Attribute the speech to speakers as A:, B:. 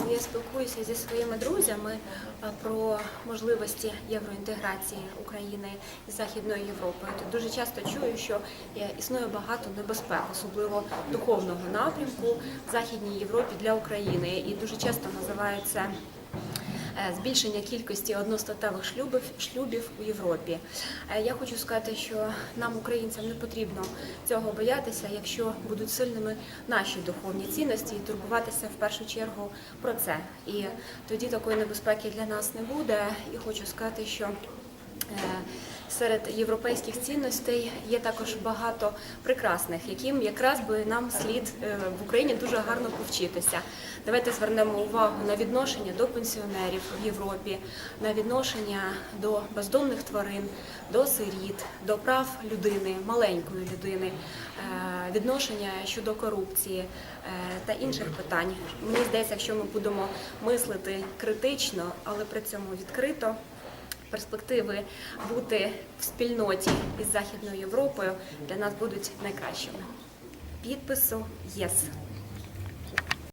A: коли я спілкуюся зі своїми друзями про можливості євроінтеграції України і Західною Європи, то дуже часто чую, що е, існує багато небезпек, особливо духовного напрямку в Західній Європі для України. І дуже часто називається. Збільшення кількості одностатевих шлюбів, шлюбів у Європі. Е, Я хочу сказати, що нам, українцям, не потрібно цього боятися, якщо будуть сильними наші духовні цінності і турбуватися в першу чергу про це. І тоді такої небезпеки для нас не буде. І хочу сказати, що Е, Серед європейських цінностей є також багато прекрасних, яким якраз би нам слід е, в Україні дуже гарно повчитися. Давайте звернемо увагу на відношення до пенсіонерів в Європі, на відношення до бездомних тварин, до сиріт, до прав людини, маленької людини, е, відношення щодо корупції е, та інших питань. Мені здається, якщо ми будемо мислити критично, але при цьому відкрито перспективи бути в спільноті із Західною Європою для нас будуть найкращими. Підпису ЄС.